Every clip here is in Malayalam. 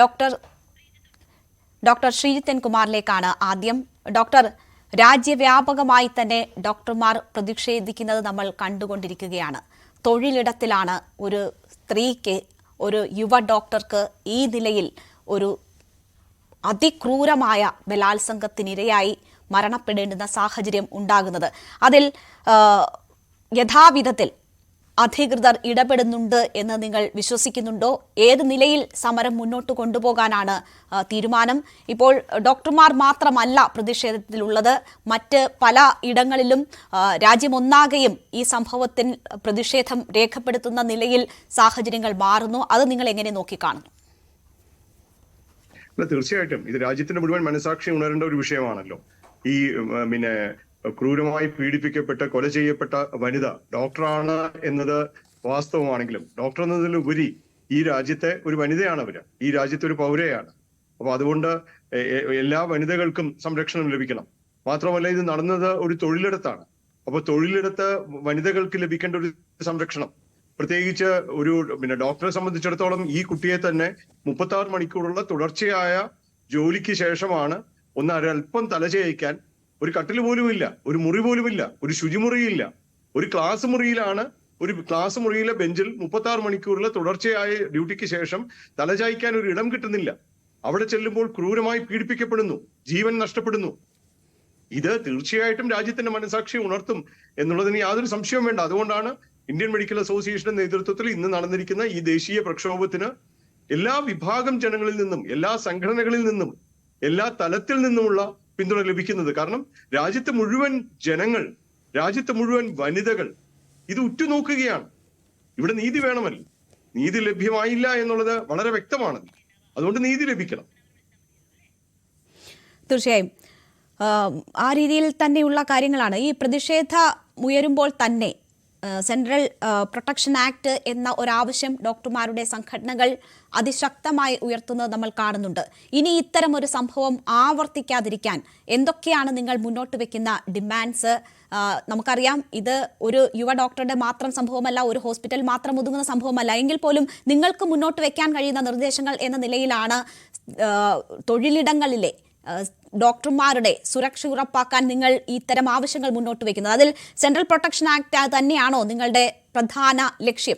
ഡോക്ടർ ഡോക്ടർ ശ്രീജിത്തൻ കുമാറിലേക്കാണ് ആദ്യം. ഡോക്ടർ രാജ്യവ്യാപകമായി തന്നെ ഡോക്ടർമാർ പ്രതിഷേധിക്കുന്നത് നമ്മൾ കണ്ടുകൊണ്ടിരിക്കുകയാണ്. തൊഴിലിടത്തിലാണ് ഒരു സ്ത്രീക്ക് ഒരു യുവ ഡോക്ടർക്ക് ഈ നിലയിൽ ഒരു അതിക്രൂരമായ ബലാത്സംഗത്തിനിരയായി മരണപ്പെടേണ്ടുന്ന സാഹചര്യം ഉണ്ടാകുന്നത്. അതിൽ യഥാവിധത്തിൽ അധികൃതർ ഇടപെടുന്നുണ്ട് എന്ന് നിങ്ങൾ വിശ്വസിക്കുന്നുണ്ടോ? ഏത് നിലയിൽ സമരം മുന്നോട്ട് കൊണ്ടുപോകാനാണ് തീരുമാനം? ഇപ്പോൾ ഡോക്ടർമാർ മാത്രമല്ല പ്രതിഷേധത്തിലുള്ളത്. മറ്റ് പല ഇടങ്ങളിലും രാജ്യമൊന്നാകെയും ഈ സംഭവത്തിൽ പ്രതിഷേധം രേഖപ്പെടുത്തുന്ന നിലയിൽ സാഹചര്യങ്ങൾ മാറുന്നു. അത് നിങ്ങൾ എങ്ങനെ നോക്കിക്കാണുന്നു? തീർച്ചയായിട്ടും. ഇത് രാജ്യത്തിന്റെ മുഴുവൻ മനസാക്ഷി ഉണരേണ്ട ഒരു വിഷയമാണല്ലോ. ഈ പിന്നെ ക്രൂരമായി പീഡിപ്പിക്കപ്പെട്ട കൊല ചെയ്യപ്പെട്ട വനിത ഡോക്ടറാണ് എന്നത് വാസ്തവമാണെങ്കിലും ഡോക്ടർ എന്നതിലുപരി ഈ രാജ്യത്തെ ഒരു വനിതയാണ് അവർ. ഈ രാജ്യത്തെ ഒരു പൗരയാണ്. അപ്പൊ അതുകൊണ്ട് എല്ലാ വനിതകൾക്കും സംരക്ഷണം ലഭിക്കണം. മാത്രമല്ല ഇത് നടന്നത് ഒരു തൊഴിലിടത്താണ്. അപ്പൊ തൊഴിലിടത്ത് വനിതകൾക്ക് ലഭിക്കേണ്ട ഒരു സംരക്ഷണം. പ്രത്യേകിച്ച് ഒരു പിന്നെ ഡോക്ടറെ സംബന്ധിച്ചിടത്തോളം ഈ കുട്ടിയെ തന്നെ മുപ്പത്തി മണിക്കൂറുള്ള തുടർച്ചയായ ജോലിക്ക് ശേഷമാണ് ഒന്ന് ഒരൽപ്പം തലചേയ്ക്കാൻ ഒരു കട്ടിൽ പോലും ഇല്ല ഒരു മുറി പോലും ഇല്ല ഒരു ശുചിമുറിയില്ല ഒരു ക്ലാസ് മുറിയിലാണ് ഒരു ക്ലാസ് മുറിയിലെ ബെഞ്ചിൽ മുപ്പത്തി ആറ് മണിക്കൂറിലെ തുടർച്ചയായ ഡ്യൂട്ടിക്ക് ശേഷം തലചായ്ക്കാൻ ഒരു ഇടം കിട്ടുന്നില്ല. അവിടെ ചെല്ലുമ്പോൾ ക്രൂരമായി പീഡിപ്പിക്കപ്പെടുന്നു ജീവൻ നഷ്ടപ്പെടുന്നു. ഇത് തീർച്ചയായിട്ടും രാജ്യത്തിന്റെ മനസാക്ഷി ഉണർത്തും എന്നുള്ളതിന് യാതൊരു സംശയവും വേണ്ട. അതുകൊണ്ടാണ് ഇന്ത്യൻ മെഡിക്കൽ അസോസിയേഷന്റെ നേതൃത്വത്തിൽ ഇന്ന് നടന്നിരിക്കുന്ന ഈ ദേശീയ പ്രക്ഷോഭത്തിന് എല്ലാ വിഭാഗം ജനങ്ങളിൽ നിന്നും എല്ലാ സംഘടനകളിൽ നിന്നും എല്ലാ തലത്തിൽ നിന്നുമുള്ള പിന്തുണ ലഭിക്കുന്നത്. കാരണം രാജ്യത്തെ മുഴുവൻ ജനങ്ങൾ രാജ്യത്തെ മുഴുവൻ വനിതകൾ ഇത് ഉറ്റുനോക്കുകയാണ്. ഇവിടെ നീതി വേണമല്ലോ. നീതി ലഭ്യമായില്ല എന്നുള്ളത് വളരെ വ്യക്തമാണ്. അതുകൊണ്ട് നീതി ലഭിക്കണം. തീർച്ചയായും. ആ, രീതിയിൽ തന്നെയുള്ള കാര്യങ്ങളാണ്. ഈ പ്രതിഷേധ ഉയരുമ്പോൾ തന്നെ സെൻട്രൽ പ്രൊട്ടക്ഷൻ ആക്ട് എന്ന ഒരാവശ്യം ഡോക്ടർമാരുടെ സംഘടനകൾ അതിശക്തമായി ഉയർത്തുന്നത് നമ്മൾ കാണുന്നുണ്ട്. ഇനി ഇത്തരം ഒരു സംഭവം ആവർത്തിക്കാതിരിക്കാൻ എന്തൊക്കെയാണ് നിങ്ങൾ മുന്നോട്ട് വെക്കുന്ന ഡിമാൻഡ്സ്? നമുക്കറിയാം ഇത് ഒരു യുവ ഡോക്ടറുടെ മാത്രം സംഭവമല്ല ഒരു ഹോസ്പിറ്റൽ മാത്രം ഒതുങ്ങുന്ന സംഭവമല്ല. എങ്കിൽ പോലും നിങ്ങൾക്ക് മുന്നോട്ട് വെക്കാൻ കഴിയുന്ന നിർദ്ദേശങ്ങൾ എന്ന നിലയിലാണ് തൊഴിലിടങ്ങളിലെ ഡോക്ടർമാരുടെ സുരക്ഷ ഉറപ്പാക്കാൻ നിങ്ങൾ ഇത്തരം ആവശ്യങ്ങൾ മുന്നോട്ട് വെക്കുന്നത് അതിൽ സെൻട്രൽ പ്രൊട്ടക്ഷൻ ആക്ട് തന്നെയാണോ നിങ്ങളുടെ പ്രധാന ലക്ഷ്യം?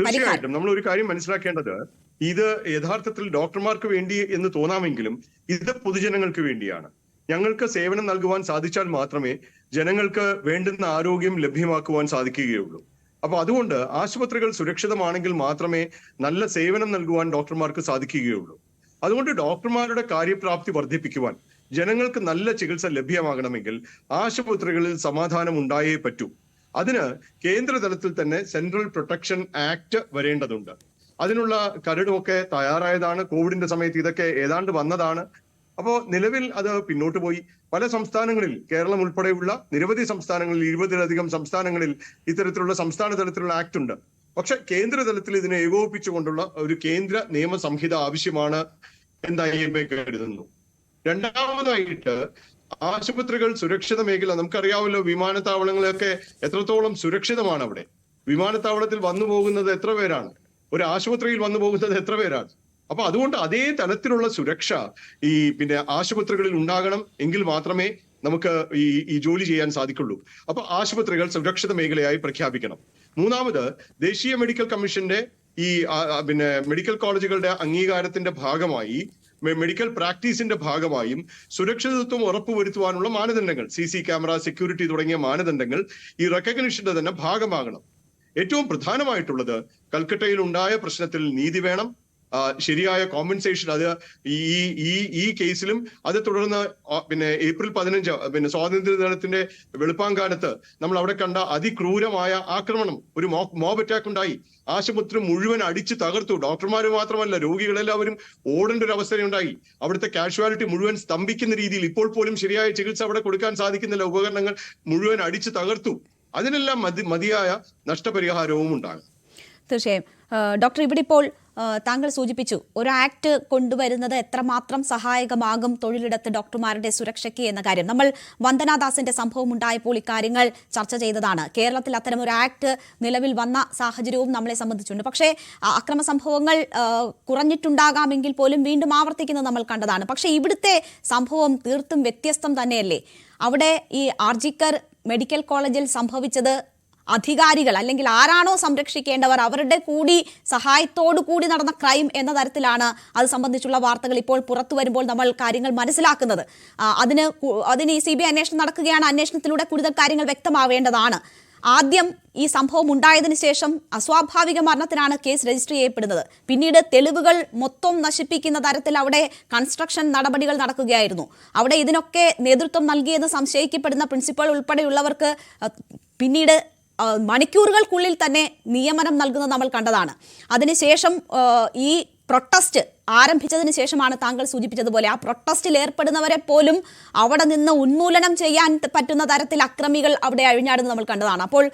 തീർച്ചയായിട്ടും. നമ്മൾ ഒരു കാര്യം മനസ്സിലാക്കേണ്ടത് ഇത് യഥാർത്ഥത്തിൽ ഡോക്ടർമാർക്ക് വേണ്ടി എന്ന് തോന്നാമെങ്കിലും ഇത് പൊതുജനങ്ങൾക്ക് വേണ്ടിയാണ്. ഞങ്ങൾക്ക് സേവനം നൽകുവാൻ സാധിച്ചാൽ മാത്രമേ ജനങ്ങൾക്ക് വേണ്ടുന്ന ആരോഗ്യം ലഭ്യമാക്കുവാൻ സാധിക്കുകയുള്ളൂ. അപ്പൊ അതുകൊണ്ട് ആശുപത്രികൾ സുരക്ഷിതമാണെങ്കിൽ മാത്രമേ നല്ല സേവനം നൽകുവാൻ ഡോക്ടർമാർക്ക് സാധിക്കുകയുള്ളൂ. അതുകൊണ്ട് ഡോക്ടർമാരുടെ കാര്യപ്രാപ്തി വർദ്ധിപ്പിക്കുവാൻ ജനങ്ങൾക്ക് നല്ല ചികിത്സ ലഭ്യമാകണമെങ്കിൽ ആശുപത്രികളിൽ സമാധാനം ഉണ്ടായേ പറ്റൂ. അതിന് കേന്ദ്ര തലത്തിൽ തന്നെ സെൻട്രൽ പ്രൊട്ടക്ഷൻ ആക്ട് വരേണ്ടതുണ്ട്. അതിനുള്ള കരടുമൊക്കെ തയ്യാറായതാണ്. കോവിഡിന്റെ സമയത്ത് ഇതൊക്കെ ഏതാണ്ട് വന്നതാണ്. അപ്പോ നിലവിൽ അത് പിന്നോട്ട് പോയി. പല സംസ്ഥാനങ്ങളിൽ കേരളം ഉൾപ്പെടെയുള്ള നിരവധി സംസ്ഥാനങ്ങളിൽ ഇരുപതിലധികം സംസ്ഥാനങ്ങളിൽ ഇത്തരത്തിലുള്ള സംസ്ഥാന തലത്തിലുള്ള ആക്ട് ഉണ്ട്. പക്ഷെ കേന്ദ്ര തലത്തിൽ ഇതിനെ ഏകോപിപ്പിച്ചുകൊണ്ടുള്ള ഒരു കേന്ദ്ര നിയമ സംഹിത ആവശ്യമാണ് എന്ന് ഐ എം എ കരുതുന്നു രണ്ടാമതായിട്ട് ആശുപത്രികൾ സുരക്ഷിത മേഖല. നമുക്കറിയാമല്ലോ വിമാനത്താവളങ്ങളൊക്കെ എത്രത്തോളം സുരക്ഷിതമാണ് അവിടെ വിമാനത്താവളത്തിൽ വന്നു പോകുന്നത് എത്ര പേരാണ്? ഒരു ആശുപത്രിയിൽ വന്നു പോകുന്നത് എത്ര പേരാണ്? അപ്പൊ അതുകൊണ്ട് അതേ തലത്തിലുള്ള സുരക്ഷ ഈ പിന്നെ ആശുപത്രികളിൽ ഉണ്ടാകണം എങ്കിൽ മാത്രമേ നമുക്ക് ഈ ഈ ജോലി ചെയ്യാൻ സാധിക്കുള്ളൂ. അപ്പൊ ആശുപത്രികൾ സുരക്ഷിത മേഖലയായി പ്രഖ്യാപിക്കണം. മൂന്നാമത് ദേശീയ മെഡിക്കൽ കമ്മീഷന്റെ ഈ പിന്നെ മെഡിക്കൽ കോളേജുകളുടെ അംഗീകാരത്തിന്റെ ഭാഗമായി മെഡിക്കൽ പ്രാക്ടീസിന്റെ ഭാഗമായും സുരക്ഷിതത്വം ഉറപ്പുവരുത്തുവാനുള്ള മാനദണ്ഡങ്ങൾ സി സി ക്യാമറ സെക്യൂരിറ്റി തുടങ്ങിയ മാനദണ്ഡങ്ങൾ ഈ റെക്കഗ്നിഷന്റെ തന്നെ ഭാഗമാകണം. ഏറ്റവും പ്രധാനമായിട്ടുള്ളത് കൽക്കട്ടയിൽ ഉണ്ടായ പ്രശ്നത്തിൽ നീതി വേണം ശരിയായ കോമ്പൻസേഷൻ അത് ഈ ഈ- ഈ കേസിലും അത് തുടർന്ന് പിന്നെ ഏപ്രിൽ പതിനഞ്ച് പിന്നെ സ്വാതന്ത്ര്യ ദിനത്തിന്റെ വെളുപ്പാങ്കാലത്ത് നമ്മൾ അവിടെ കണ്ട അതിക്രൂരമായ ആക്രമണം ഒരു മോബ് അറ്റാക്ക് ഉണ്ടായി. ആശുപത്രി മുഴുവൻ അടിച്ചു തകർത്തു. ഡോക്ടർമാർ മാത്രമല്ല രോഗികളെല്ലാവരും ഓടേണ്ട ഒരു അവസ്ഥയുണ്ടായി. അവിടുത്തെ കാഷ്വാലിറ്റി മുഴുവൻ സ്തംഭിക്കുന്ന രീതിയിൽ ഇപ്പോൾ പോലും ശരിയായ ചികിത്സ അവിടെ കൊടുക്കാൻ സാധിക്കുന്നില്ല. ഉപകരണങ്ങൾ മുഴുവൻ അടിച്ചു തകർത്തു. അതിനെല്ലാം മതി മതിയായ നഷ്ടപരിഹാരവും ഉണ്ടാകും. തീർച്ചയായും. ഡോക്ടർ ഇവിടെ ഇപ്പോൾ താങ്കൾ സൂചിപ്പിച്ചു ഒരു ആക്ട് കൊണ്ടുവരുന്നത് എത്രമാത്രം സഹായകമാകും തൊഴിലിടത്ത് ഡോക്ടർമാരുടെ സുരക്ഷയ്ക്ക് എന്ന കാര്യം. നമ്മൾ വന്ദനാദാസിന്റെ സംഭവം ഉണ്ടായപ്പോൾ ഇക്കാര്യങ്ങൾ ചർച്ച ചെയ്തതാണ്. കേരളത്തിൽ അത്തരം ഒരു ആക്ട് നിലവിൽ വന്ന സാഹചര്യവും നമ്മളെ സംബന്ധിച്ചുണ്ട്. പക്ഷേ അക്രമ സംഭവങ്ങൾ കുറഞ്ഞിട്ടുണ്ടാകാമെങ്കിൽ പോലും വീണ്ടും ആവർത്തിക്കുന്നത് നമ്മൾ കണ്ടതാണ്. പക്ഷേ ഇവിടുത്തെ സംഭവം തീർത്തും വ്യത്യസ്തം തന്നെയല്ലേ? അവിടെ ഈ ആർജിക്കർ മെഡിക്കൽ കോളേജിൽ സംഭവിച്ചത് അധികാരികൾ അല്ലെങ്കിൽ ആരാണോ സംരക്ഷിക്കേണ്ടവർ അവരുടെ കൂടി സഹായത്തോടു കൂടി നടന്ന ക്രൈം എന്ന തരത്തിലാണ് അത് സംബന്ധിച്ചുള്ള വാർത്തകൾ ഇപ്പോൾ പുറത്തു വരുമ്പോൾ നമ്മൾ കാര്യങ്ങൾ മനസ്സിലാക്കുന്നത്. അതിന് അതിന് ഈ സി ബി ഐ അന്വേഷണം നടക്കുകയാണ്. അന്വേഷണത്തിലൂടെ കൂടുതൽ കാര്യങ്ങൾ വ്യക്തമാവേണ്ടതാണ്. ആദ്യം ഈ സംഭവം ഉണ്ടായതിനു ശേഷം അസ്വാഭാവിക മരണത്തിനാണ് കേസ് രജിസ്റ്റർ ചെയ്യപ്പെടുന്നത്. പിന്നീട് തെളിവുകൾ മൊത്തം നശിപ്പിക്കുന്ന തരത്തിൽ അവിടെ കൺസ്ട്രക്ഷൻ നടപടികൾ നടക്കുകയായിരുന്നു. അവിടെ ഇതിനൊക്കെ നേതൃത്വം നൽകിയെന്ന് സംശയിക്കപ്പെടുന്ന പ്രിൻസിപ്പൽ ഉൾപ്പെടെയുള്ളവർക്ക് പിന്നീട് മണിക്കൂറുകൾക്കുള്ളിൽ തന്നെ നിയമനം നൽകുന്നത് നമ്മൾ കണ്ടതാണ്. അതിനുശേഷം ഈ പ്രൊട്ടസ്റ്റ് ആരംഭിച്ചതിന് ശേഷമാണ് താങ്കൾ സൂചിപ്പിച്ചതുപോലെ ആ പ്രൊട്ടസ്റ്റിൽ ഏർപ്പെടുന്നവരെ പോലും അവിടെ നിന്ന് ഉന്മൂലനം ചെയ്യാൻ പറ്റുന്ന തരത്തിൽ അക്രമികൾ അവിടെ അഴിഞ്ഞാടുന്നത് നമ്മൾ കണ്ടതാണ്. അപ്പോൾ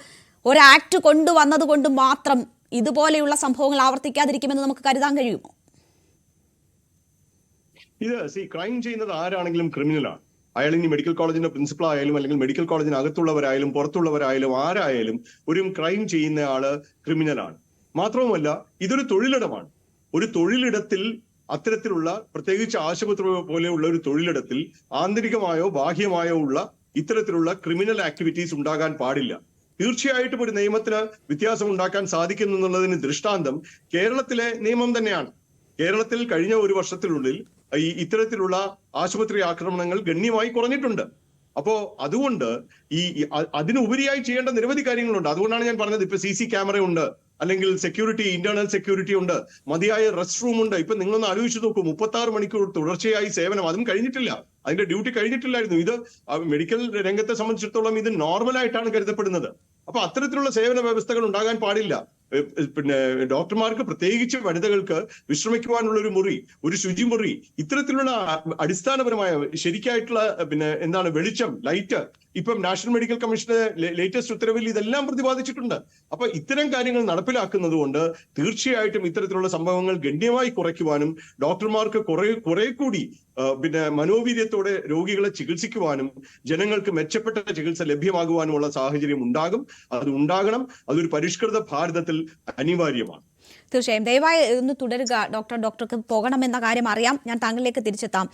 ഒരു ആക്ട് കൊണ്ടുവന്നത് കൊണ്ട് മാത്രം ഇതുപോലെയുള്ള സംഭവങ്ങൾ ആവർത്തിക്കാതിരിക്കുമെന്ന് നമുക്ക് കരുതാൻ കഴിയുമോ? ഇത് സി ക്രൈം ചെയ്യുന്നത് ആരാണെങ്കിലും ക്രിമിനലാണ് അയാൾ ഇനി മെഡിക്കൽ കോളേജിന്റെ പ്രിൻസിപ്പൽ ആയാലും അല്ലെങ്കിൽ മെഡിക്കൽ കോളേജിനകത്തുള്ളവരായാലും പുറത്തുള്ളവരായാലും ആരായാലും ഒരു ക്രൈം ചെയ്യുന്ന ആൾ ക്രിമിനലാണ് മാത്രവുമല്ല ഇതൊരു തൊഴിലിടമാണ്. ഒരു തൊഴിലിടത്തിൽ അത്തരത്തിലുള്ള പ്രത്യേകിച്ച് ആശുപത്രി പോലെയുള്ള ഒരു തൊഴിലിടത്തിൽ ആന്തരികമായോ ബാഹ്യമായോ ഉള്ള ഇത്തരത്തിലുള്ള ക്രിമിനൽ ആക്ടിവിറ്റീസ് ഉണ്ടാകാൻ പാടില്ല. തീർച്ചയായിട്ടും ഒരു നിയമത്തിന് വ്യത്യാസം ഉണ്ടാക്കാൻ സാധിക്കുന്നു എന്നുള്ളതിന് ദൃഷ്ടാന്തം കേരളത്തിലെ നിയമം തന്നെയാണ്. കേരളത്തിൽ കഴിഞ്ഞ ഒരു വർഷത്തിനുള്ളിൽ ഈ ഇത്തരത്തിലുള്ള ആശുപത്രി ആക്രമണങ്ങൾ ഗണ്യമായി കുറഞ്ഞിട്ടുണ്ട്. അപ്പോ അതുകൊണ്ട് ഈ അതിനുപരിയായി ചെയ്യേണ്ട നിരവധി കാര്യങ്ങളുണ്ട്. അതുകൊണ്ടാണ് ഞാൻ പറഞ്ഞത് ഇപ്പൊ സി സി ക്യാമറ ഉണ്ട് അല്ലെങ്കിൽ സെക്യൂരിറ്റി ഇന്റേണൽ സെക്യൂരിറ്റി ഉണ്ട് മതിയായ റെസ്റ്റ് റൂം ഉണ്ട്. ഇപ്പൊ നിങ്ങളൊന്ന് ആലോചിച്ച് നോക്കൂ മുപ്പത്തി ആറ് മണിക്കൂർ തുടർച്ചയായി സേവനം. അതും കഴിഞ്ഞിട്ടില്ല. അതിന്റെ ഡ്യൂട്ടി കഴിഞ്ഞിട്ടില്ലായിരുന്നു. ഇത് മെഡിക്കൽ രംഗത്തെ സംബന്ധിച്ചിടത്തോളം ഇത് നോർമൽ ആയിട്ടാണ് കരുതപ്പെടുന്നത്. അപ്പൊ അത്തരത്തിലുള്ള സേവന വ്യവസ്ഥകൾ ഉണ്ടാകാൻ പാടില്ല. പിന്നെ ഡോക്ടർമാർക്ക് പ്രത്യേകിച്ച് വനിതകൾക്ക് വിശ്രമിക്കുവാനുള്ള ഒരു മുറി ഒരു ശുചിമുറി ഇത്തരത്തിലുള്ള അടിസ്ഥാനപരമായ ശരിക്കായിട്ടുള്ള പിന്നെ എന്താണ് വെളിച്ചം ലൈറ്റ് ഇപ്പം നാഷണൽ മെഡിക്കൽ കമ്മീഷന്റെ ലേറ്റസ്റ്റ് ഉത്തരവിൽ ഇതെല്ലാം പ്രതിപാദിച്ചിട്ടുണ്ട്. അപ്പൊ ഇത്തരം കാര്യങ്ങൾ നടപ്പിലാക്കുന്നത് കൊണ്ട് തീർച്ചയായിട്ടും ഇത്തരത്തിലുള്ള സംഭവങ്ങൾ ഗണ്യമായി കുറയ്ക്കുവാനും ഡോക്ടർമാർക്ക് കുറെ കുറെ കൂടി പിന്നെ മനോവീര്യത്തോടെ രോഗികളെ ചികിത്സിക്കുവാനും ജനങ്ങൾക്ക് മെച്ചപ്പെട്ട ചികിത്സ ലഭ്യമാകുവാനുമുള്ള സാഹചര്യം ഉണ്ടാകും. അത് ഉണ്ടാകണം. അതൊരു പരിഷ്കൃത ഭാരതത്തിൽ അനിവാര്യമാണ്. തീർച്ചയായും. ദയവായി ഒന്ന് തുടരുക. ഡോക്ടർ ഡോക്ടർക്ക് പോകണമെന്ന കാര്യം അറിയാം. ഞാൻ താങ്കളിലേക്ക് തിരിച്ചെത്താം.